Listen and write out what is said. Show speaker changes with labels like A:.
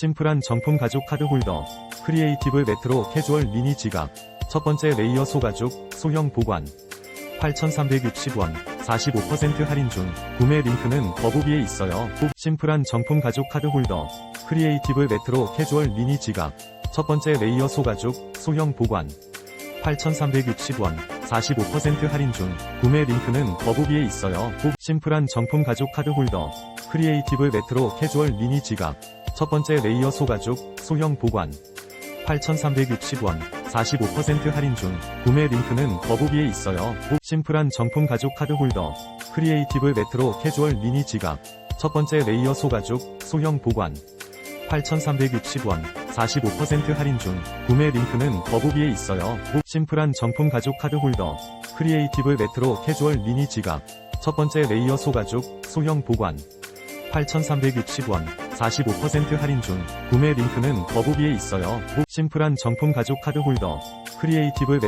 A: 심플한 정품 가죽 카드 홀더, 크리에이티브 레트로 캐주얼 미니 지갑, 첫 번째 레이어 소가죽, 소형 보관, 8,360원, 45% 할인 중, 구매 링크는 더보기에 있어요. 심플한 정품 가죽 카드 홀더, 크리에이티브 레트로 캐주얼 미니 지갑, 첫 번째 레이어 소가죽, 소형 보관, 8,360원, 45% 할인 중, 구매 링크는 더보기에 있어요. 심플한 정품 가죽 카드 홀더, 크리에이티브 레트로 캐주얼 미니 지갑, 첫 번째 레이어 소가죽, 소형 보관, 8,360원, 45% 할인 중, 구매 링크는 더보기에 있어요. 심플한 정품 가죽 카드 홀더, 크리에이티브 레트로 캐주얼 미니 지갑, 첫 번째 레이어 소가죽, 소형 보관, 8,360원, 45% 할인 중, 구매 링크는 더보기에 있어요. 심플한 정품 가죽 카드 홀더, 크리에이티브 레트로 캐주얼 미니 지갑, 첫 번째 레이어 소가죽, 소형 보관, 8,360원, 45% 할인 중, 구매 링크는 더보기에 있어요. 심플한 정품 가죽 카드 홀더, 크리에이티브 레